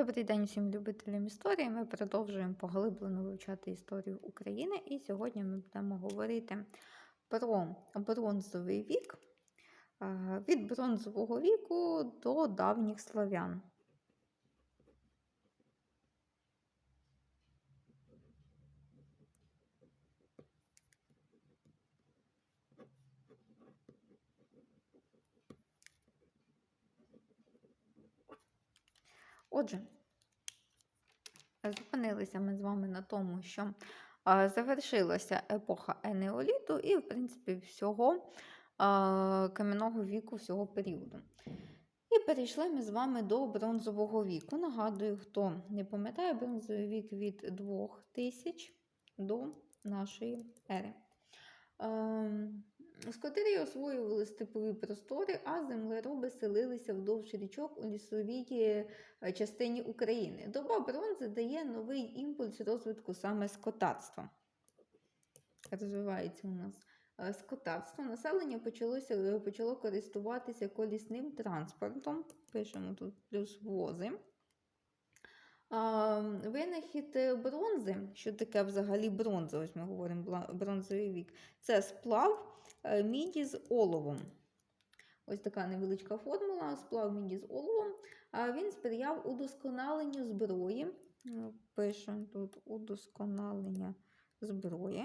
Добрий день всім любителям історії. Ми продовжуємо поглиблено вивчати історію України. І сьогодні ми будемо говорити про бронзовий вік від бронзового віку до давніх славян. Отже, зупинилися ми з вами на тому, що завершилася епоха енеоліту і, в принципі, всього кам'яного віку, всього періоду. І перейшли ми з вами до бронзового віку. Нагадую, хто не пам'ятає, бронзовий вік від 2000 до нашої ери. Ем, освоювали степові простори, а землероби селилися вдовж річок у лісовій е, частині України. Доба бронзи дає новий імпульс розвитку саме скотарства. Розвивається у нас е, скотарство. Населення почалося, е, почало користуватися колісним транспортом. Пишемо тут плюс вози. Винахід е, бронзи, що таке взагалі бронза, ось ми говоримо бронзовий вік, це сплав е, міді з оловом. Ось така невеличка формула, сплав міді з оловом. Він сприяв удосконаленню зброї. Пишемо тут удосконалення зброї.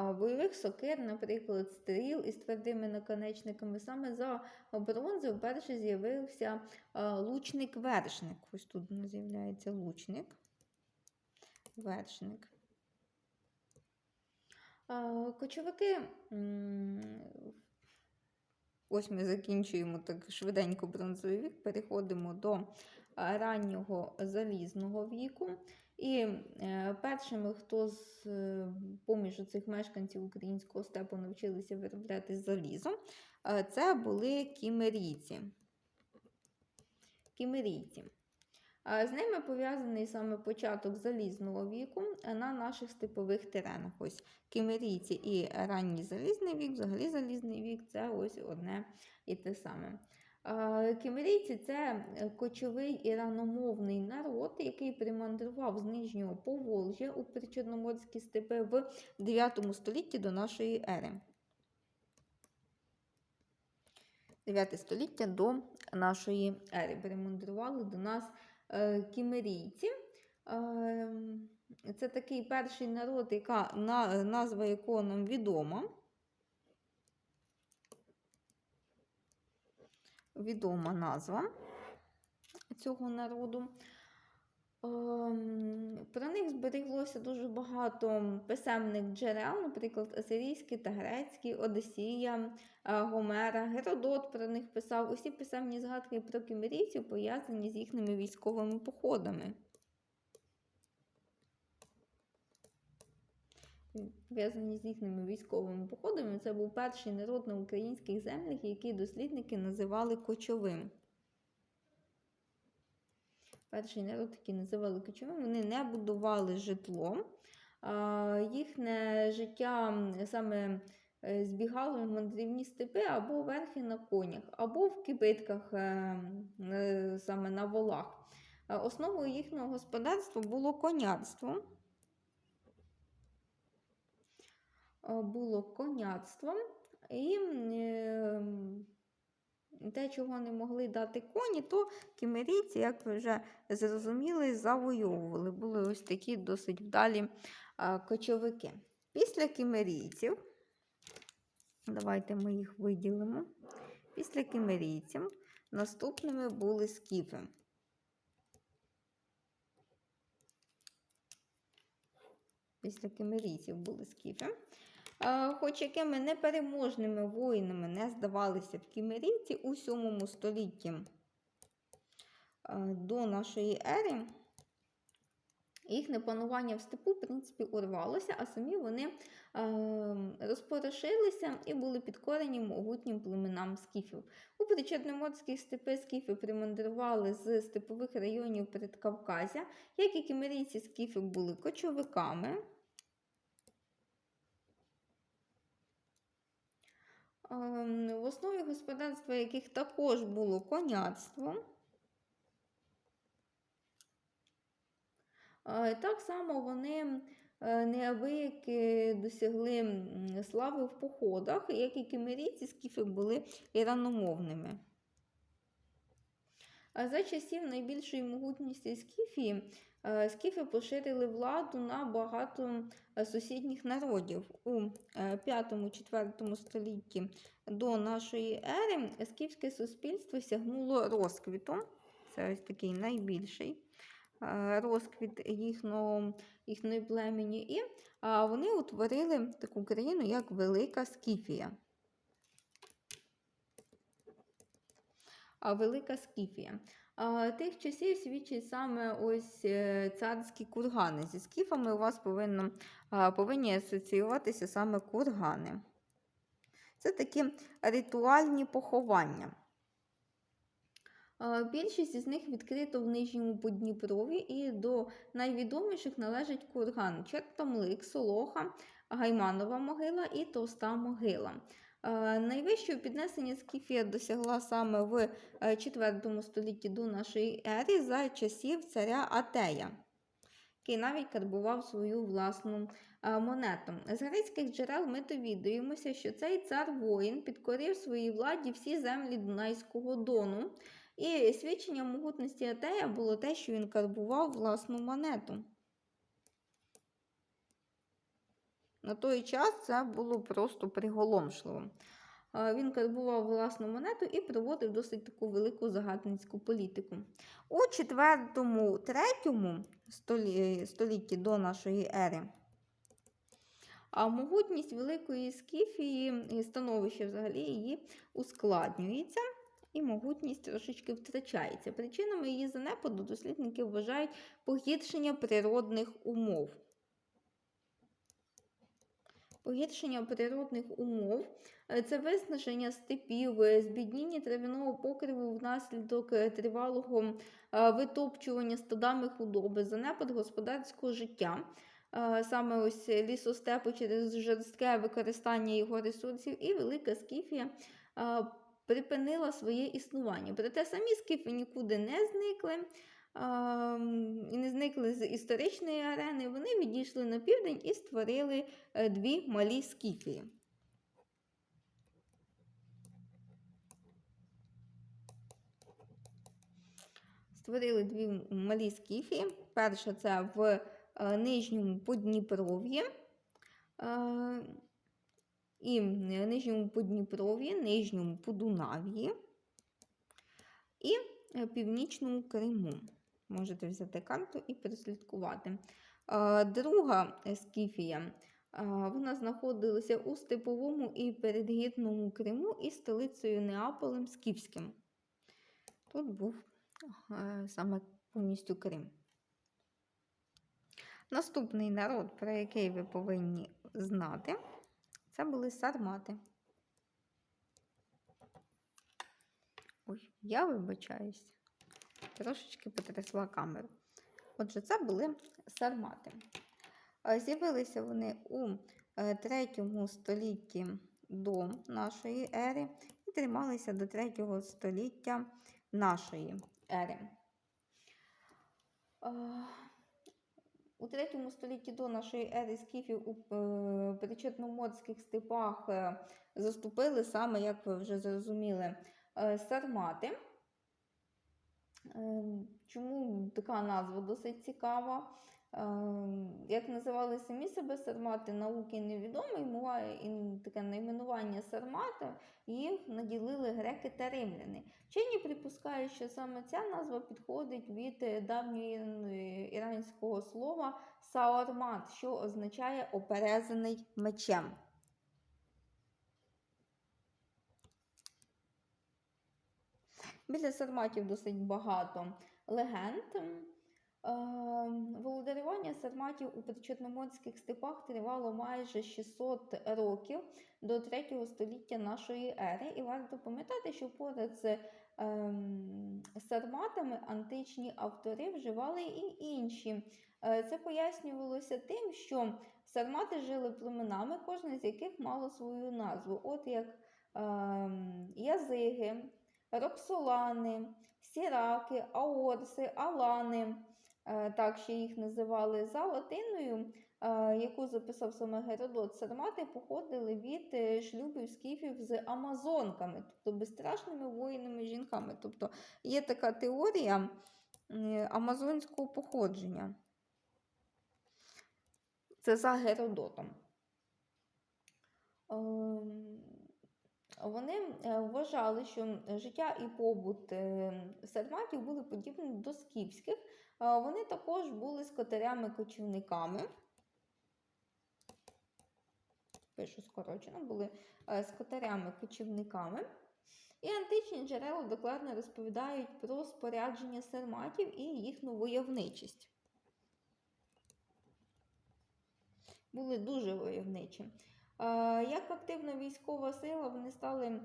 Бойових сокир, наприклад, стріл із твердими наконечниками. Саме за бронзи вперше з'явився лучник-вершник. Ось тут з'являється лучник. Вершник. Кочовики. Ось ми закінчуємо так швиденько бронзовий вік, переходимо до раннього залізного віку. І е, першими, хто з е, поміж цих мешканців українського степу навчилися виробляти залізо, е, це були кімерійці. Кімерійці. З ними пов'язаний саме початок залізного віку на наших степових теренах. Ось кімерійці і ранній залізний вік, взагалі залізний вік це ось одне і те саме. Е, Кімерійці це е, кочовий іраномовний народ, який примандрував з Нижнього Поволжя у причорноморські степи в 9 столітті до нашої ери. 9 століття до нашої ери. Примандрували до нас е, кімерійці. Це такий перший народ, яка, назва якого нам відома. Відома назва цього народу. Ем, Про них збереглося дуже багато писемних джерел, наприклад, асирійські та грецькі, Одесія, е, Гомера, Геродот про них писав. Усі писемні згадки про кімерійців пов'язані з їхніми військовими походами. Пов'язані з їхніми військовими походами, це був перший народ на українських землях, який дослідники називали кочовим. Перший народ, який називали кочовим, вони не будували житло. Їхнє життя саме е, збігало в мандрівні степи або верхи на конях, або в кибитках, е, е, саме на волах. Основою їхнього господарства було конярство. е, було коняцтво. І е, те, чого не могли дати коні, то кімерійці, як ви вже зрозуміли, завойовували. Були ось такі досить вдалі кочовики. Після кімерійців, давайте ми їх виділимо. Після кімерійців наступними були скіфи. Після кімерійців були скіфи. Хоч якими непереможними воїнами не здавалися б кімерійці у 7 столітті до нашої ери, їхнє панування в степу, в принципі, урвалося, а самі вони розпорошилися і були підкорені могутнім племенам скіфів. У причорноморських степи скіфи примандрували з степових районів Передкавказя, як і кімерійці скіфи були кочовиками. Ем, в основі господарства яких також було коняцтво. Е, так само вони е, неабияк досягли слави в походах, як і кимерійці скіфи були іраномовними. А за часів найбільшої могутності Скіфії е, скіфи поширили владу на багато е, сусідніх народів. У 5-4 столітті до нашої ери скіфське суспільство сягнуло розквіту. Це ось такий найбільший е, розквіт їхнього, їхньої племені. І вони утворили таку країну, як Велика Скіфія. Велика Скіфія. Тих часів свідчить саме ось е, царські кургани. Зі скіфами у вас повинно, повинні асоціюватися саме кургани. Це такі ритуальні поховання. Більшість із них відкрито в Нижньому Подніпрові і до найвідоміших належить курган Чертомлик, Солоха, Гайманова могила і Товста могила. Е, Найвищого піднесення Скіфія досягла саме в е, 4 столітті до нашої ери за часів царя Атея, який навіть карбував свою власну е, монету. З грецьких джерел ми довідуємося, що цей цар-воїн підкорив своїй владі всі землі Дунайського дону. І свідченням могутності Атея було те, що він карбував власну монету. На той час це було просто приголомшливо. Е, Він карбував власну монету і проводив досить таку велику загадницьку політику. У 4-3 столітті до нашої ери могутність Великої Скіфії і становище взагалі її ускладнюється. І могутність трошечки втрачається. Причинами її занепаду дослідники вважають погіршення природних умов. Погіршення природних умов е, це виснаження степів, е, збідніння трав'яного покриву внаслідок е, тривалого витопчування стадами худоби, занепад господарського життя, саме ось лісостепу через жорстке використання його ресурсів, і Велика Скіфія припинила своє існування. Проте самі скіфи нікуди не зникли. І не зникли з історичної арени, вони відійшли на південь і створили е, дві малі скіфії. Створили дві малі скіфії. Перша це в е, Нижньому Подніпров'ї. е, І Нижньому Подніпров'ї, Нижньому Подунав'ї і Північному Криму. Можете взяти карту і прослідкувати. Е, Друга скіфія. е, Вона знаходилася у степовому і передгірному Криму і столицею Неаполем Скіфським. Тут був е, саме повністю Крим. Наступний народ, про який ви повинні знати, це були сармати. Ой, я вибачаюсь. Трошечки потрясла камеру. Отже, це були сармати. Е, З'явилися вони у 3 столітті до нашої ери і трималися до 3 століття нашої ери. Е, У 3 столітті до нашої ери скіфів у е, причорноморських степах е, заступили саме, як ви вже зрозуміли, е, сармати. Е, Чому така назва досить цікава? Е, Як називали самі себе сармати, науки невідомо, і мова і таке найменування сармата їх наділили греки та римляни. Вчені припускають, що саме ця назва підходить від е, давньої е, іранського слова саормат, що означає оперезаний мечем. Біля сарматів досить багато легенд. Е, Володарювання сарматів у причорноморських степах тривало майже 600 років до 3 століття нашої ери. І варто пам'ятати, що поряд з ем, сарматами античні автори вживали і інші. Е, Це пояснювалося тим, що сармати жили племенами, кожне з яких мало свою назву. От як ем, язиги, роксолани, сіраки, аорси, алани. е, так ще їх називали за латиною, е, яку записав саме Геродот, сармати походили від е, шлюбів скіфів з амазонками, тобто безстрашними воїнами жінками. Тобто є така теорія амазонського походження. Це за Геродотом. Вони е, вважали, що життя і побут е, сарматів були подібні до скіфських. Е, Вони також були скотарями-кочівниками. Пишу скорочено, були е, скотарями-кочівниками. І античні джерела докладно розповідають про спорядження сарматів і їхню войовничість. Були дуже войовничі. Е, Як активна військова сила, вони стали, е,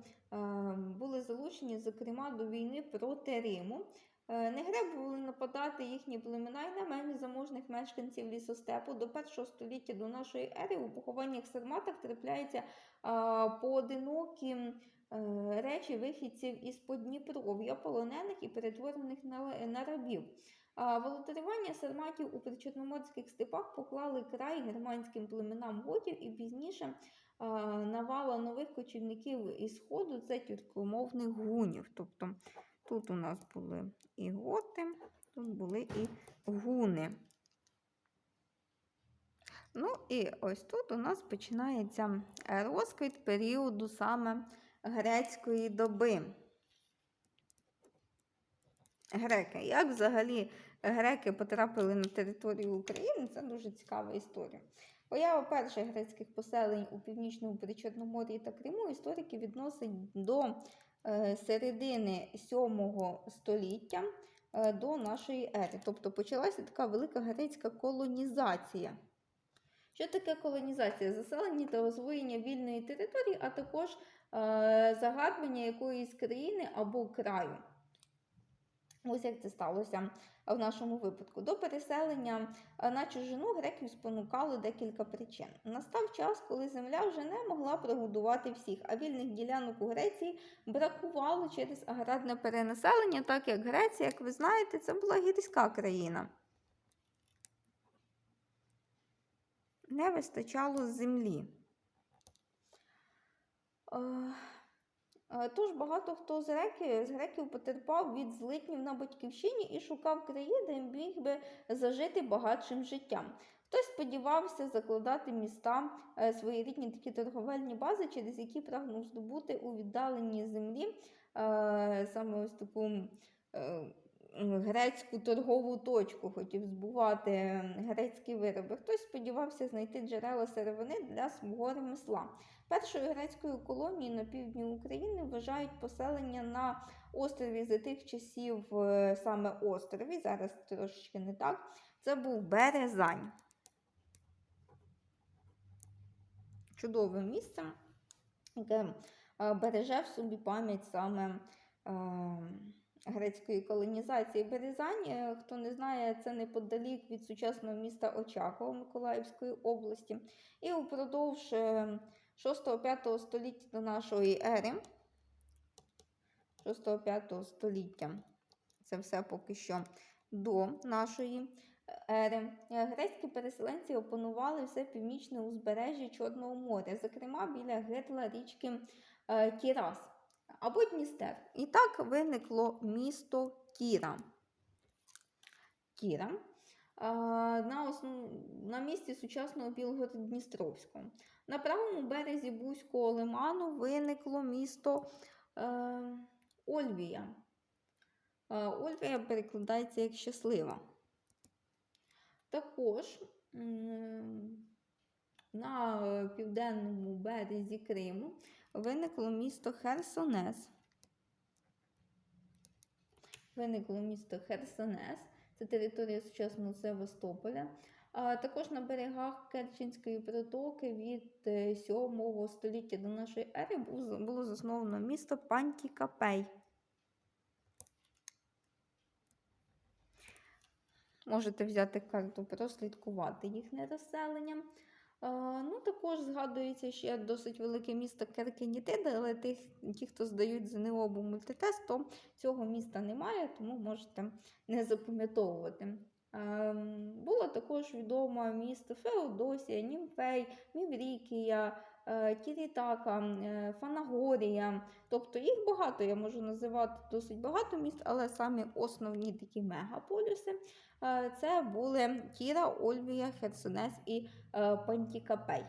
були залучені, зокрема, до війни проти Риму. Е, Не гребували нападати їхні племена й на менш заможних мешканців лісостепу. До першого століття до нашої ери у похованнях сарматах трапляються поодинокі речі вихідців із Подніпров'я, полонених і перетворених на рабів. Володарювання сарматів у причорноморських степах поклали край германським племенам готів і пізніше навала нових кочівників із сходу це тюркомовних гунів. Тобто тут у нас були і готи, тут були і гуни. Ну і ось тут у нас починається розквіт періоду саме грецької доби. Греки. Як взагалі греки потрапили на територію України, це дуже цікава історія. Поява перших грецьких поселень у північному Причорномор'ї та Криму історики відносять до е, середини 7 століття е, до нашої ери. Тобто почалася така велика грецька колонізація. Що таке колонізація? Заселення та освоєння вільної території, а також е, загарбання якоїсь країни або краю. Ось як це сталося в нашому випадку. До переселення е, на чужину греків спонукало декілька причин. Настав час, коли земля вже не могла прогодувати всіх, а вільних ділянок у Греції бракувало через аграрне перенаселення, так як Греція, як ви знаєте, це була гірська країна. Не вистачало землі. Е, Тож багато хто з греків, з греків потерпав від злитнів на батьківщині і шукав країн, де міг би зажити багатшим життям. Хтось сподівався закладати міста, е, своєрідні такі торговельні бази, через які прагнув здобути у віддаленій землі е, саме ось таку грецьку торгову точку, хотів збувати грецькі вироби. Хтось сподівався знайти джерела сировини для свого ремесла. Першою грецькою колонією на півдні України вважають поселення на острові за тих часів, е, саме острові, зараз трошечки не так. Це був Березань. Чудове місце, яке е, береже в собі пам'ять саме е, грецької колонізації. Березань, хто не знає, це неподалік від сучасного міста Очакова Миколаївської області. І упродовж 6-5 століття до нашої ери. 6-5 століття. Це все поки що до нашої ери. Грецькі переселенці опанували все північне узбережжя Чорного моря, зокрема біля гирла річки е, Кірас або Дністер. І так виникло місто Кіра. Кіра. Е, На, основ... на місці сучасного Білгород-Дністровського. На правому березі Бузького лиману виникло місто е, Ольвія. Е, Ольвія перекладається як щаслива. Також м, на е, південному березі Криму виникло місто Херсонес. Виникло місто Херсонес, це територія сучасного Севастополя. А також на берегах Керченської протоки від е, 7 століття до нашої ери було засновано місто Пантікапей. Можете взяти карту, прослідкувати їхнє розселення. Ну, також згадується ще досить велике місто Керкенітида, але тих, ті, хто здають ЗНО або мультитест, то цього міста немає, тому можете не запам'ятовувати. Було також відомо місто Феодосія, Німфей, Міврікія, Тірітака, е, Фанагорія. Тобто їх багато, я можу називати досить багато міст, але самі основні такі мегаполіси е, це були Кіра, Ольвія, Херсонес і е, Пантікапей.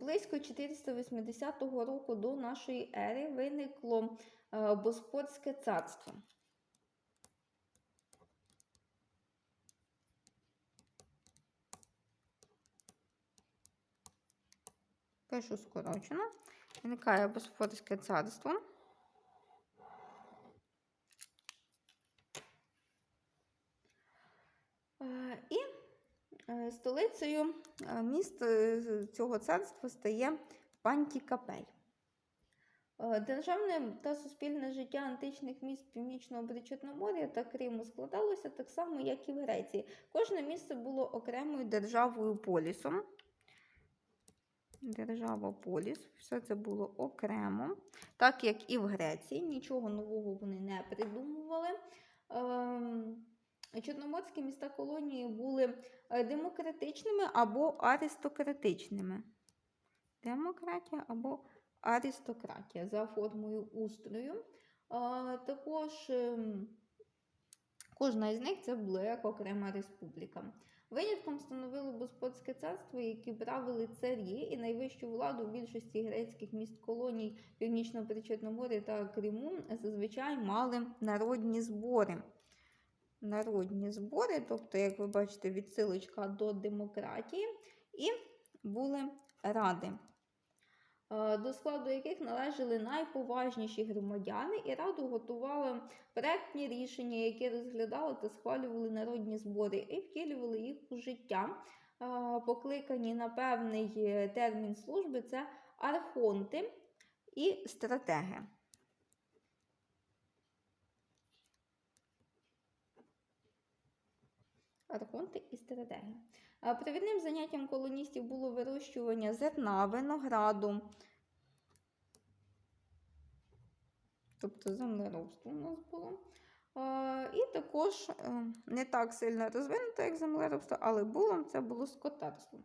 Близько 480 року до нашої ери виникло е, Боспорське царство. Пишу скорочено. Виникає Босфорське царство. Е, І е, столицею е, міст цього царства стає Пантікапей. Е, Державне та суспільне життя античних міст Північного Причорномор'я та Криму складалося так само, як і в Греції. Кожне місце було окремою державою полісом. Держава Поліс, все це було окремо, так як і в Греції, нічого нового вони не придумували. Ем, Чорноморські міста колонії були е, демократичними або аристократичними. Демократія або аристократія за формою устрою. Також ем, кожна із них це була як окрема республіка. Винятком становило Боспотське царство, які правили царі, і найвищу владу в більшості грецьких міст колоній північно причорномор'я та Криму зазвичай мали народні збори. Народні збори, тобто, як ви бачите, відсилочка до демократії, і були ради, до складу яких належали найповажніші громадяни, і раду готували проектні рішення, які розглядали та схвалювали народні збори і втілювали їх у життя. Е, Покликані на певний е, термін служби це архонти і стратеги. Архонти і стратеги. Провідним заняттям колоністів було вирощування зерна, винограду, тобто землеробство у нас було. І також е, не так сильно розвинуте, як землеробство, але було це було скотарство.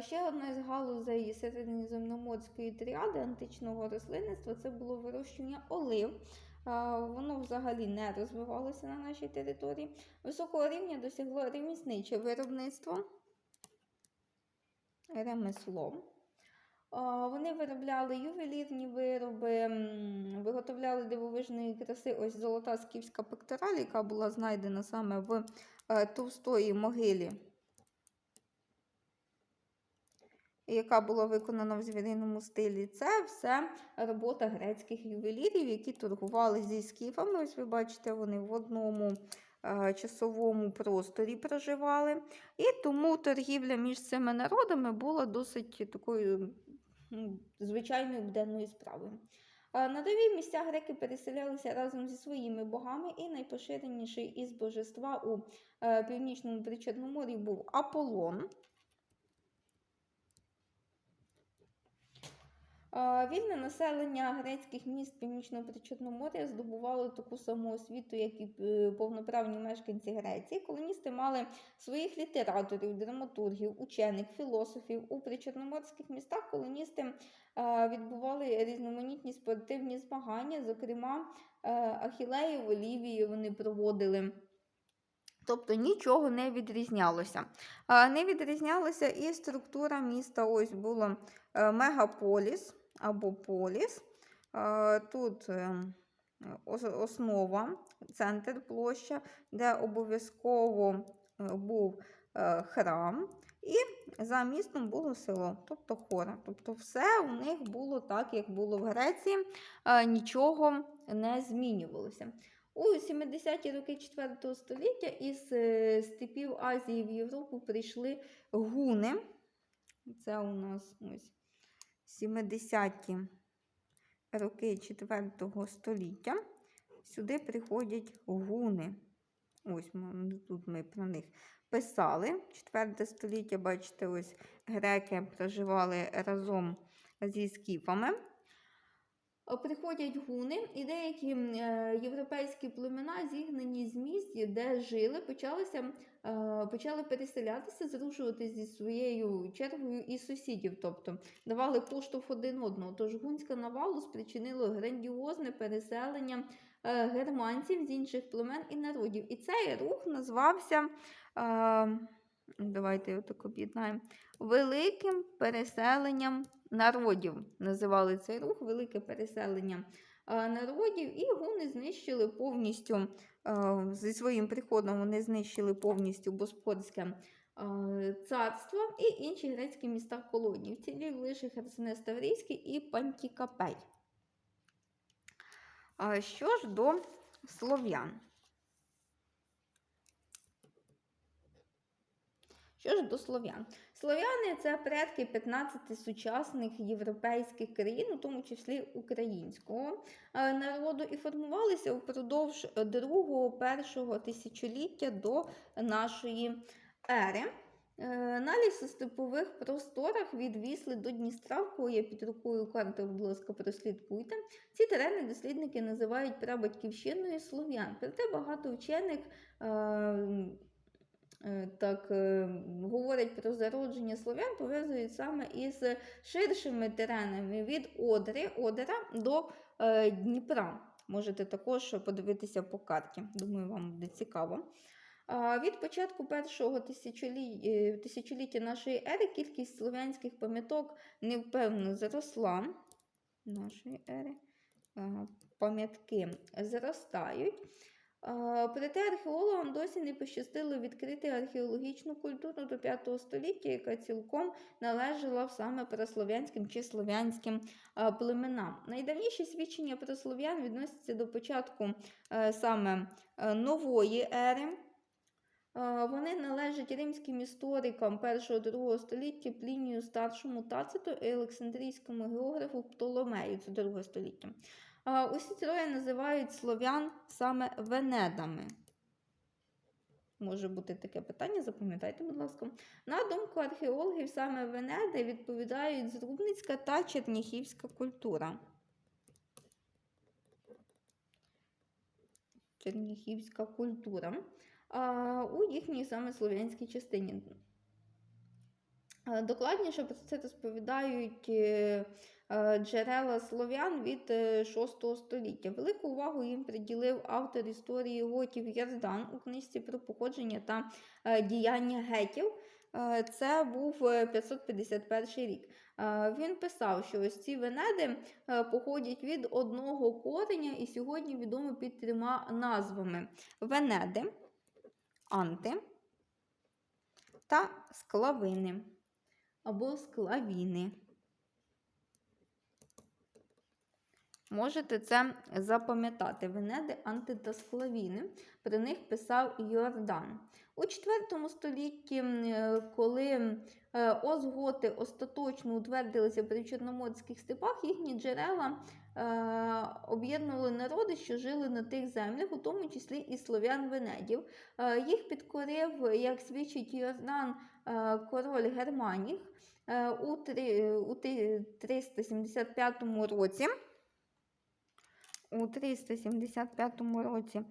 Ще одна з галузей середньоземноморської тріади античного рослинництва це було вирощування олив. Воно взагалі не розвивалося на нашій території. Високого рівня досягло ремісниче виробництво, ремесло. Вони виробляли ювелірні вироби, виготовляли дивовижної краси. Ось золота скіфська пектораль, яка була знайдена саме в е, товстої могилі, яка була виконана в звіриному стилі. Це все робота грецьких ювелірів, які торгували зі скіфами. Ось ви бачите, вони в одному е, часовому просторі проживали. І тому торгівля між цими народами була досить такою ну, звичайною буденною справою. На нові місця греки переселялися разом зі своїми богами, і найпоширеніший із божества у е, північному Причорномор'ї був Аполлон. Вільне населення грецьких міст Північного Причорномор'я здобувало таку саму освіту, як і е, повноправні мешканці Греції. Колоністи мали своїх літераторів, драматургів, учених, філософів. У причорноморських містах колоністи відбували різноманітні спортивні змагання, зокрема е, Ахілеї Олівії вони проводили. Тобто нічого не відрізнялося. Не відрізнялася і структура міста. Ось було е, мегаполіс або поліс. Е, Тут е, основа, центр площа, де обов'язково е, був е, храм, і за містом було село, тобто хора. Тобто все у них було так, як було в Греції, нічого не змінювалося. У 70-ті роки 4 століття із степів Азії в Європу прийшли гуни. Це у нас ось 70-ті роки 4 століття. Сюди приходять гуни. Ось тут ми про них писали. 4 століття, бачите, ось греки проживали разом зі скіфами. Е, Приходять гуни, і деякі е, європейські племена, зігнані з місць, де жили, почалися, е, почали переселятися, зрушувати зі своєю чергою і сусідів, тобто давали поштовх один одного. Тож гунська навалу спричинило грандіозне переселення германців з інших племен і народів. І цей рух назвався. Давайте його так об'єднаємо. Великим переселенням народів. Називали цей рух Велике переселення народів, і гуни знищили повністю зі своїм приходом вони знищили повністю Боспорське царство і інші грецькі міста колонії. Вцілів лише Херсонес Таврійський і Пантікапей. Що ж до слов'ян? Що ж до слов'ян? Слов'яни це предки 15 сучасних європейських країн, у тому числі українського е, народу, і формувалися впродовж другого-першого тисячоліття до нашої ери. Е, На лісостепових просторах від Вісли до Дністра, в кого є під рукою карти, будь ласка, прослідкуйте. Ці терени дослідники називають прабатьківщиною слов'ян. Проте багато вчених е, е, так е, говорять про зародження слов'ян, пов'язують саме із ширшими теренами від Одри, Одера до е, Дніпра. Можете також подивитися по карті. Думаю, вам буде цікаво. Від початку першого тисячолі- е, тисячоліття нашої ери кількість слов'янських пам'яток невпевно зросла. Нашої ери пам'ятки зростають. А, Проте археологам досі не пощастило відкрити археологічну культуру до 5 століття, яка цілком належала саме прослов'янським чи слов'янським племенам. Найдавніші свідчення про слов'ян відносяться до початку е, саме е, нової ери. Е, Вони належать римським історикам 1-2 століття Плінію старшому Тациту і Олександрійському географу Птоломею, це 2 століття. Усі троє називають слов'ян саме венедами. Може бути таке питання, запам'ятайте, будь ласка. На думку археологів, саме венеди відповідають зрубницька та черніхівська культура. Черніхівська культура а, у їхній саме слов'янській частині. Докладніше про це розповідають е, джерела слов'ян від е, 6 століття. Велику увагу їм приділив автор історії готів Ярдан у книжці про походження та е, діяння гетів. Е, Це був е, 551 рік. Е, Він писав, що ось ці венеди е, походять від одного кореня і сьогодні відомі під трьома назвами: Венеди, Анти та склавини або склавіни. Можете це запам'ятати. Венеди, анти. Про них писав Йордан. У IV столітті, е, коли е, Озготи остаточно утвердилися при Чорноморських степах, їхні джерела е, об'єднували народи, що жили на тих землях, у тому числі і слов'ян-венедів. Їх підкорив, як свідчить Йордан, король Германіх у три- у ти- 375 році. У 375 році е,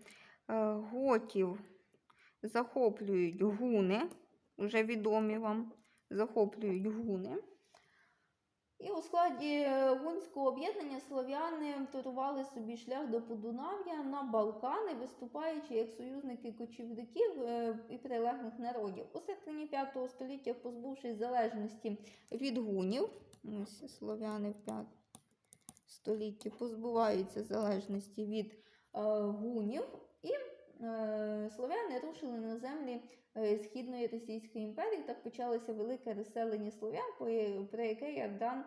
готів захоплюють гуни, вже відомі вам, захоплюють гуни. І у складі е, гунського об'єднання слов'яни турували собі шлях до Подунав'я на Балкани, виступаючи як союзники кочівників е, і прилеглих народів. У середині 5 століття, позбувшись залежності від гунів, ось слов'яни в 5 столітті позбуваються залежності від е, гунів, і е, слов'яни рушили на землі е, Східної Російської імперії. Так почалося велике розселення слов'ян, про яке Ярдан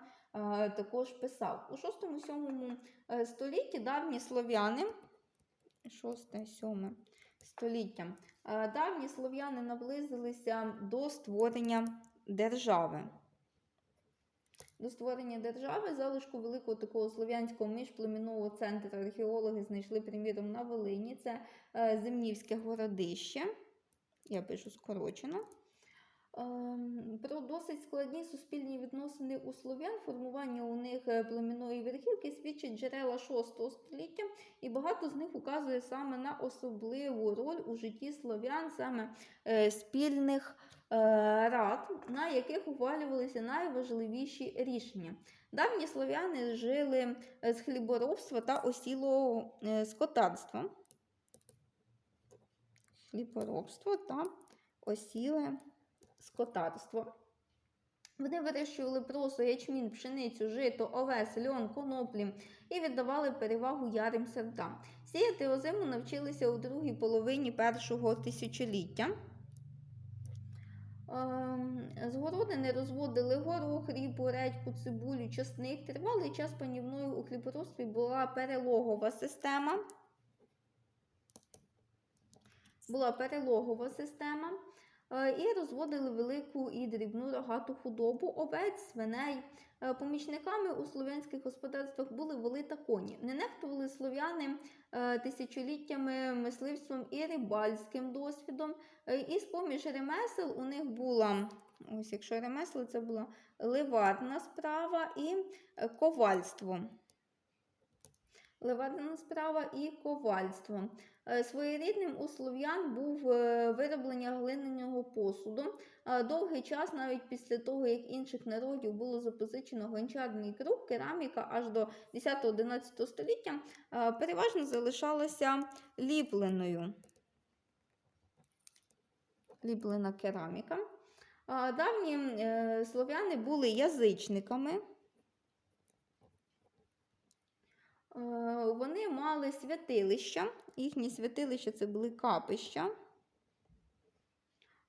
також писав. У 6-7 е, столітті давні слов'яни, 6-7 століття, давні слов'яни наблизилися до створення держави. До створення держави залишку великого такого слов'янського міжплемінного центру археологи знайшли, приміром, на Волині. Це е, Земнівське городище. Я пишу скорочено. ем, про досить складні суспільні відносини у слов'ян, формування у них е, племінної верхівки свідчать джерела 6 століття, і багато з них указує саме на особливу роль у житті слов'ян, саме е, спільних рад, на яких ухвалювалися найважливіші рішення. Давні слов'яни жили е, з хліборобства та осілого е, скотарства. Хліборобство та осіле скотарство. Вони вирощували просо, ячмін, пшеницю, жито, овес, льон, коноплі і віддавали перевагу ярим сортам. Сіяти озиму навчилися у другій половині першого тисячоліття. Ем, З городини розводили горох, ріпу, редьку, цибулю, часник. Тривалий час панівною у хліборобстві була перелогова система. Була перелогова система. Е, І розводили велику і дрібну рогату худобу, овець, свиней. Е, Помічниками у слов'янських господарствах були воли та коні. Не нехтували слов'яни тисячоліттями мисливством і рибальським досвідом. Е, І з-поміж ремесел у них була, ось якщо ремесло, це була ливарна справа і е, ковальство. Ливарна справа і ковальство. Е, Своєрідним у слов'ян був е, вироблення глиняного посуду. Е, Довгий час, навіть після того, як інших народів було запозичено гончарний круг, кераміка аж до 10-11 століття переважно залишалася ліпленою. Ліплена кераміка. Давні слов'яни були язичниками. Е, Вони мали святилища. Їхні святилища це були капища.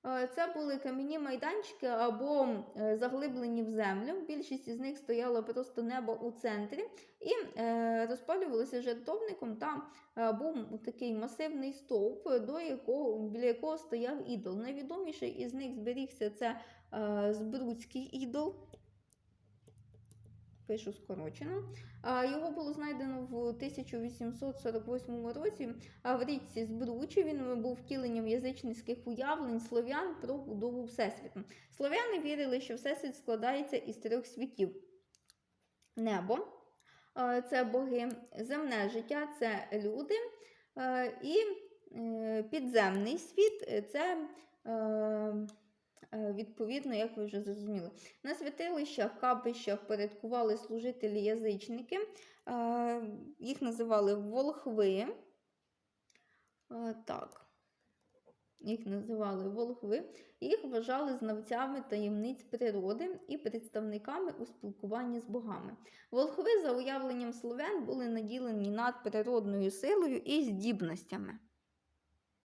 Е, Це були кам'яні майданчики або е, заглиблені в землю. Більшість із них стояла просто небо у центрі і е, розпалювалися жертовником. Там е, був такий масивний стовп, до якого, біля якого стояв ідол. Найвідоміший із них зберігся це е, Збруцький ідол. Пишу скорочено. Його було знайдено в 1848 році в річці Збручі. Він був втіленням язичницьких уявлень слов'ян про будову Всесвіту. Слов'яни вірили, що Всесвіт складається із трьох світів: небо е, це боги, земне життя це люди, е, і е, підземний світ е, це. Е, Відповідно, як ви вже зрозуміли, на святилищах, капищах порядкували служителі-язичники, е, їх називали волхви. Е, Так, їх називали волхви, їх вважали знавцями таємниць природи і представниками у спілкуванні з богами. Волхви, за уявленням слов'ян, були наділені надприродною силою і здібностями.